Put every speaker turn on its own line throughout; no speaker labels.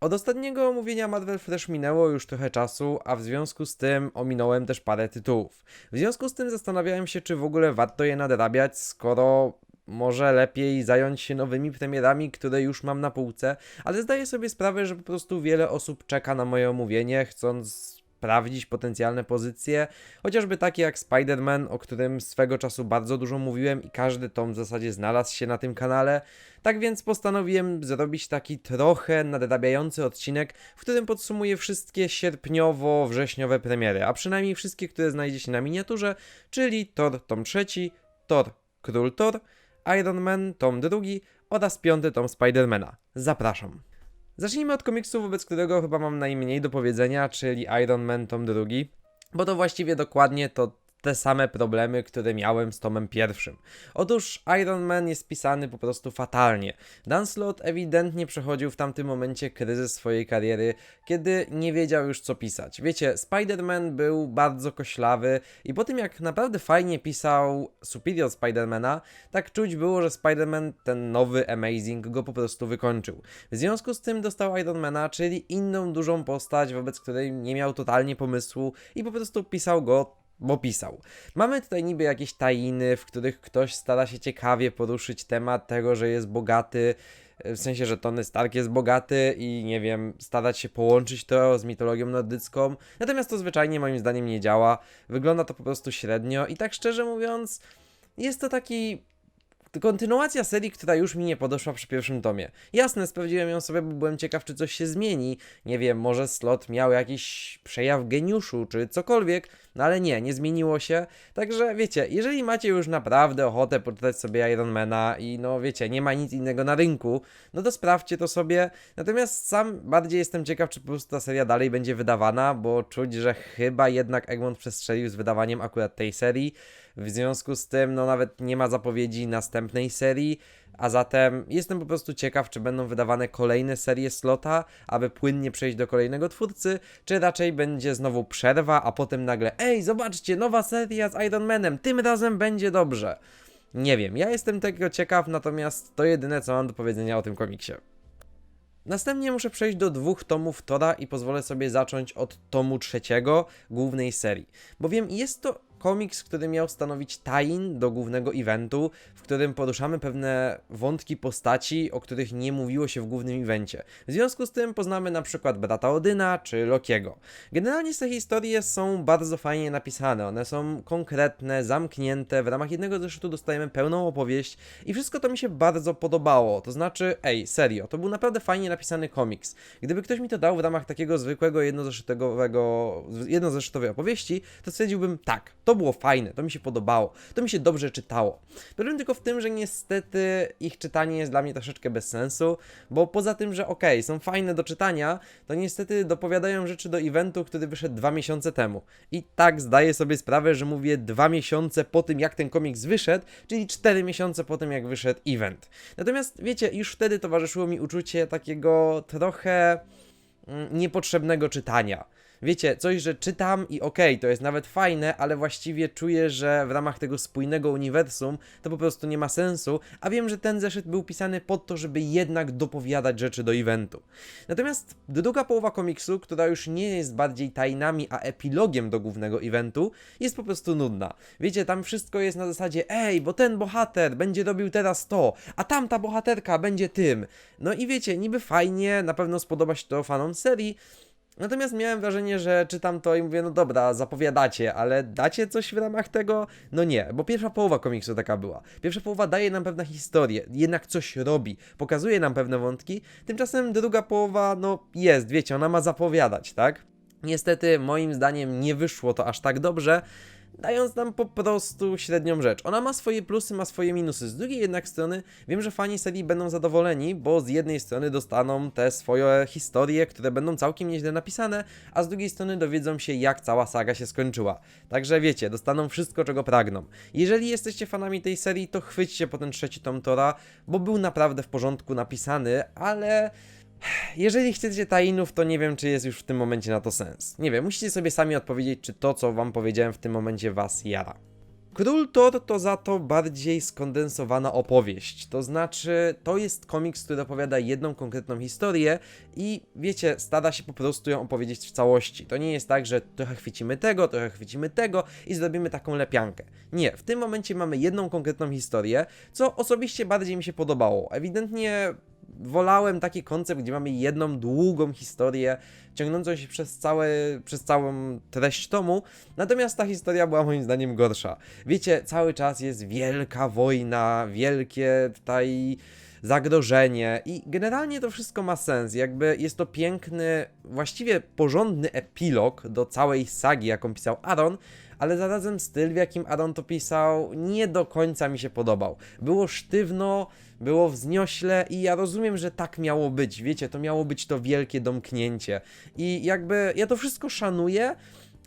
Od ostatniego omówienia Marvel Fresh minęło już trochę czasu, a w związku z tym ominąłem też parę tytułów. W związku z tym zastanawiałem się, czy w ogóle warto je nadrabiać, skoro może lepiej zająć się nowymi premierami, które już mam na półce, ale zdaję sobie sprawę, że po prostu wiele osób czeka na moje omówienie, chcąc sprawdzić potencjalne pozycje, chociażby takie jak Spider-Man, o którym swego czasu bardzo dużo mówiłem i każdy tom w zasadzie znalazł się na tym kanale. Tak więc postanowiłem zrobić taki trochę nadrabiający odcinek, w którym podsumuję wszystkie sierpniowo-wrześniowe premiery, a przynajmniej wszystkie, które znajdziecie na miniaturze, czyli Thor tom trzeci, Thor Król Thor, Iron Man tom drugi oraz piąty tom Spidermana. Zapraszam. Zacznijmy od komiksu, wobec którego chyba mam najmniej do powiedzenia, czyli Iron Man tom drugi, bo to właściwie dokładnie to te same problemy, które miałem z tomem pierwszym. Otóż Iron Man jest pisany po prostu fatalnie. Dan Slott ewidentnie przechodził w tamtym momencie kryzys swojej kariery, kiedy nie wiedział już co pisać. Wiecie, Spider-Man był bardzo koślawy i po tym jak naprawdę fajnie pisał Superior Spider-Mana, tak czuć było, że Spider-Man, ten nowy Amazing, go po prostu wykończył. W związku z tym dostał Ironmana, czyli inną dużą postać, wobec której nie miał totalnie pomysłu i po prostu pisał go bo pisał. Mamy tutaj niby jakieś tajiny, w których ktoś stara się ciekawie poruszyć temat tego, że jest bogaty, w sensie, że Tony Stark jest bogaty i nie wiem, starać się połączyć to z mitologią nordycką. Natomiast to zwyczajnie moim zdaniem nie działa. Wygląda to po prostu średnio i tak szczerze mówiąc, jest to taki kontynuacja serii, która już mi nie podeszła przy pierwszym tomie. Jasne, sprawdziłem ją sobie, bo byłem ciekaw, czy coś się zmieni. Nie wiem, może slot miał jakiś przejaw geniuszu, czy cokolwiek, no ale nie, nie zmieniło się. Także wiecie, jeżeli macie już naprawdę ochotę poczytać sobie Ironmana i no wiecie, nie ma nic innego na rynku, no to sprawdźcie to sobie. Natomiast sam bardziej jestem ciekaw, czy po prostu ta seria dalej będzie wydawana, bo czuć, że chyba jednak Egmont przestrzelił z wydawaniem akurat tej serii. W związku z tym, no nawet nie ma zapowiedzi następnej serii, a zatem jestem po prostu ciekaw, czy będą wydawane kolejne serie slota, aby płynnie przejść do kolejnego twórcy, czy raczej będzie znowu przerwa, a potem nagle, ej, zobaczcie, nowa seria z Iron Manem, tym razem będzie dobrze. Nie wiem, ja jestem tego ciekaw, natomiast to jedyne, co mam do powiedzenia o tym komiksie. Następnie muszę przejść do dwóch tomów Tora i pozwolę sobie zacząć od tomu trzeciego głównej serii, bowiem jest to komiks, który miał stanowić tie-in do głównego eventu, w którym poruszamy pewne wątki postaci, o których nie mówiło się w głównym evencie. W związku z tym poznamy na przykład brata Odyna czy Lokiego. Generalnie te historie są bardzo fajnie napisane, one są konkretne, zamknięte, w ramach jednego zeszytu dostajemy pełną opowieść i wszystko to mi się bardzo podobało. To znaczy, ej, serio, to był naprawdę fajnie napisany komiks. Gdyby ktoś mi to dał w ramach takiego zwykłego jednozeszytowego, jednozeszytowej opowieści, to stwierdziłbym tak, to było fajne, to mi się podobało, to mi się dobrze czytało. Problem tylko w tym, że niestety ich czytanie jest dla mnie troszeczkę bez sensu, bo poza tym, że okej, okay, są fajne do czytania, to niestety dopowiadają rzeczy do eventu, który wyszedł dwa miesiące temu. I tak zdaję sobie sprawę, że mówię dwa miesiące po tym, jak ten komiks wyszedł, czyli cztery miesiące po tym, jak wyszedł event. Natomiast wiecie, już wtedy towarzyszyło mi uczucie takiego trochę mm, niepotrzebnego czytania wiecie, coś, że czytam i okej, okay, to jest nawet fajne, ale właściwie czuję, że w ramach tego spójnego uniwersum to po prostu nie ma sensu, a wiem, że ten zeszyt był pisany po to, żeby jednak dopowiadać rzeczy do eventu. Natomiast druga połowa komiksu, która już nie jest bardziej tajnami, a epilogiem do głównego eventu, jest po prostu nudna. Wiecie, tam wszystko jest na zasadzie, ej, bo ten bohater będzie robił teraz to, a tamta bohaterka będzie tym. No i wiecie, niby fajnie, na pewno spodoba się to fanom serii, Natomiast miałem wrażenie, że czytam to i mówię, no dobra, zapowiadacie, ale dacie coś w ramach tego? No nie, bo pierwsza połowa komiksu taka była. Pierwsza połowa daje nam pewne historie, jednak coś robi, pokazuje nam pewne wątki, tymczasem druga połowa, no jest, wiecie, ona ma zapowiadać, tak? Niestety, moim zdaniem, nie wyszło to aż tak dobrze dając nam po prostu średnią rzecz. Ona ma swoje plusy, ma swoje minusy. Z drugiej jednak strony wiem, że fani serii będą zadowoleni, bo z jednej strony dostaną te swoje historie, które będą całkiem nieźle napisane, a z drugiej strony dowiedzą się, jak cała saga się skończyła. Także wiecie, dostaną wszystko, czego pragną. Jeżeli jesteście fanami tej serii, to chwyćcie po ten trzeci tom Tora, bo był naprawdę w porządku napisany, ale jeżeli chcecie tainów, to nie wiem, czy jest już w tym momencie na to sens. Nie wiem, musicie sobie sami odpowiedzieć, czy to, co wam powiedziałem w tym momencie, was jara. Król Thor to za to bardziej skondensowana opowieść. To znaczy, to jest komiks, który opowiada jedną konkretną historię i wiecie, stara się po prostu ją opowiedzieć w całości. To nie jest tak, że trochę chwycimy tego, trochę chwycimy tego i zrobimy taką lepiankę. Nie, w tym momencie mamy jedną konkretną historię, co osobiście bardziej mi się podobało. Ewidentnie wolałem taki koncept, gdzie mamy jedną długą historię, ciągnącą się przez, całe, przez całą treść tomu, natomiast ta historia była moim zdaniem gorsza. Wiecie, cały czas jest wielka wojna, wielkie tutaj zagrożenie i generalnie to wszystko ma sens, jakby jest to piękny, właściwie porządny epilog do całej sagi, jaką pisał Aaron, ale zarazem styl, w jakim Aaron to pisał, nie do końca mi się podobał. Było sztywno, było wzniośle i ja rozumiem, że tak miało być, wiecie, to miało być to wielkie domknięcie. I jakby ja to wszystko szanuję,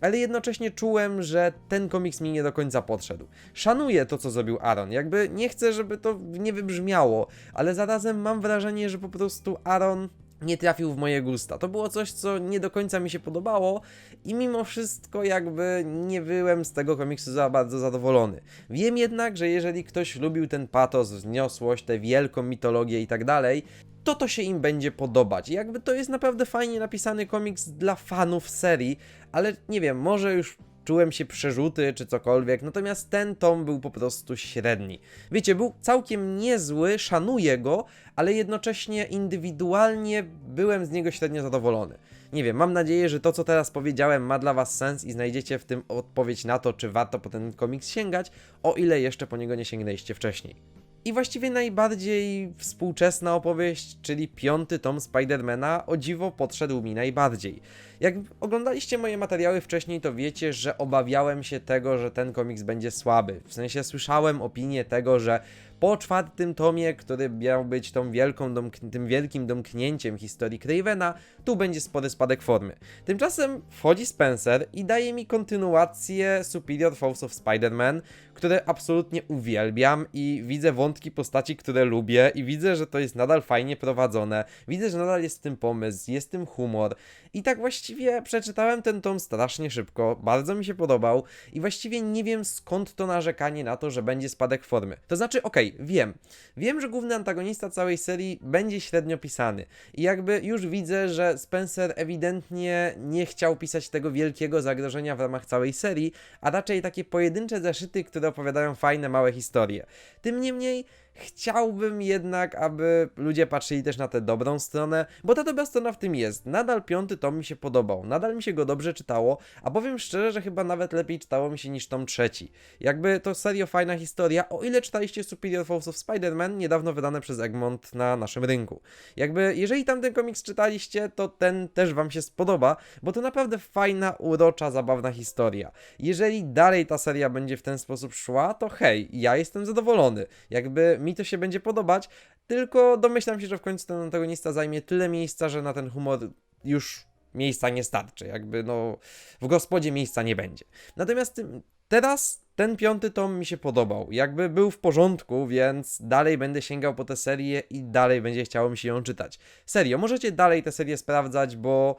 ale jednocześnie czułem, że ten komiks mi nie do końca podszedł. Szanuję to, co zrobił Aaron, jakby nie chcę, żeby to nie wybrzmiało, ale zarazem mam wrażenie, że po prostu Aaron nie trafił w moje gusta. To było coś, co nie do końca mi się podobało i mimo wszystko jakby nie byłem z tego komiksu za bardzo zadowolony. Wiem jednak, że jeżeli ktoś lubił ten patos, wzniosłość, tę wielką mitologię i tak dalej, to to się im będzie podobać. Jakby to jest naprawdę fajnie napisany komiks dla fanów serii, ale nie wiem, może już czułem się przerzuty czy cokolwiek, natomiast ten tom był po prostu średni. Wiecie, był całkiem niezły, szanuję go, ale jednocześnie indywidualnie byłem z niego średnio zadowolony. Nie wiem, mam nadzieję, że to co teraz powiedziałem ma dla was sens i znajdziecie w tym odpowiedź na to, czy warto po ten komiks sięgać, o ile jeszcze po niego nie sięgnęliście wcześniej. I właściwie najbardziej współczesna opowieść, czyli piąty tom Spidermana, o dziwo podszedł mi najbardziej. Jak oglądaliście moje materiały wcześniej, to wiecie, że obawiałem się tego, że ten komiks będzie słaby. W sensie słyszałem opinię tego, że po czwartym tomie, który miał być tą wielką tym wielkim domknięciem historii Cravena, tu będzie spory spadek formy. Tymczasem wchodzi Spencer i daje mi kontynuację Superior Force of Spider-Man, które absolutnie uwielbiam i widzę wątki postaci, które lubię i widzę, że to jest nadal fajnie prowadzone. Widzę, że nadal jest w tym pomysł, jest w tym humor. I tak właściwie przeczytałem ten tom strasznie szybko, bardzo mi się podobał i właściwie nie wiem skąd to narzekanie na to, że będzie spadek formy. To znaczy, okej, wiem. Wiem, że główny antagonista całej serii będzie średnio pisany. I jakby już widzę, że Spencer ewidentnie nie chciał pisać tego wielkiego zagrożenia w ramach całej serii, a raczej takie pojedyncze zeszyty, które opowiadają fajne, małe historie. Tym niemniej chciałbym jednak, aby ludzie patrzyli też na tę dobrą stronę, bo ta dobra strona w tym jest. Nadal piąty tom mi się podobał, nadal mi się go dobrze czytało, a powiem szczerze, że chyba nawet lepiej czytało mi się niż tom trzeci. Jakby to serio fajna historia, o ile czytaliście Superior Force of Spider-Man, niedawno wydane przez Egmont na naszym rynku. Jakby, jeżeli tamten komiks czytaliście, to ten też wam się spodoba, bo to naprawdę fajna, urocza, zabawna historia. Jeżeli dalej ta seria będzie w ten sposób szła, to hej, ja jestem zadowolony. Jakby mi to się będzie podobać, tylko domyślam się, że w końcu ten antagonista zajmie tyle miejsca, że na ten humor już miejsca nie starczy. Jakby no w gospodzie miejsca nie będzie. Natomiast teraz ten piąty tom mi się podobał. Jakby był w porządku, więc dalej będę sięgał po tę serię i dalej będzie chciało mi się ją czytać. Serio, możecie dalej tę serię sprawdzać, bo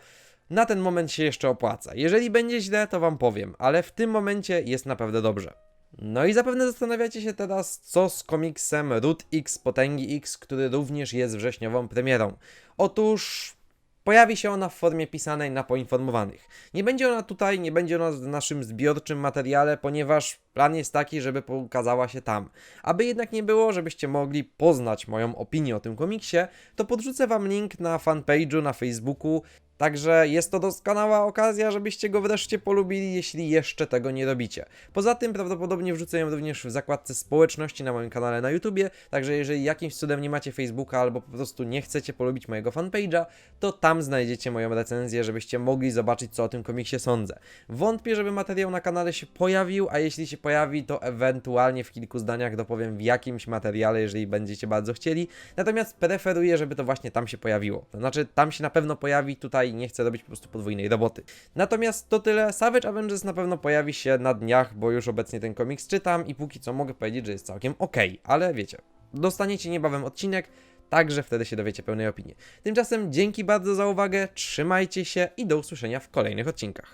na ten moment się jeszcze opłaca. Jeżeli będzie źle, to wam powiem, ale w tym momencie jest naprawdę dobrze. No i zapewne zastanawiacie się teraz, co z komiksem Root X Potęgi X, który również jest wrześniową premierą. Otóż pojawi się ona w formie pisanej na poinformowanych. Nie będzie ona tutaj, nie będzie ona w naszym zbiorczym materiale, ponieważ plan jest taki, żeby pokazała się tam. Aby jednak nie było, żebyście mogli poznać moją opinię o tym komiksie, to podrzucę wam link na fanpage'u na Facebooku, Także jest to doskonała okazja, żebyście go wreszcie polubili, jeśli jeszcze tego nie robicie. Poza tym prawdopodobnie wrzucę ją również w zakładce społeczności na moim kanale na YouTubie, także jeżeli jakimś cudem nie macie Facebooka albo po prostu nie chcecie polubić mojego fanpage'a, to tam znajdziecie moją recenzję, żebyście mogli zobaczyć co o tym komiksie sądzę. Wątpię, żeby materiał na kanale się pojawił, a jeśli się pojawi, to ewentualnie w kilku zdaniach dopowiem w jakimś materiale, jeżeli będziecie bardzo chcieli. Natomiast preferuję, żeby to właśnie tam się pojawiło. To znaczy, tam się na pewno pojawi, tutaj nie chcę robić po prostu podwójnej roboty. Natomiast to tyle. Savage Avengers na pewno pojawi się na dniach, bo już obecnie ten komiks czytam i póki co mogę powiedzieć, że jest całkiem ok, ale wiecie, dostaniecie niebawem odcinek, także wtedy się dowiecie pełnej opinii. Tymczasem dzięki bardzo za uwagę, trzymajcie się i do usłyszenia w kolejnych odcinkach.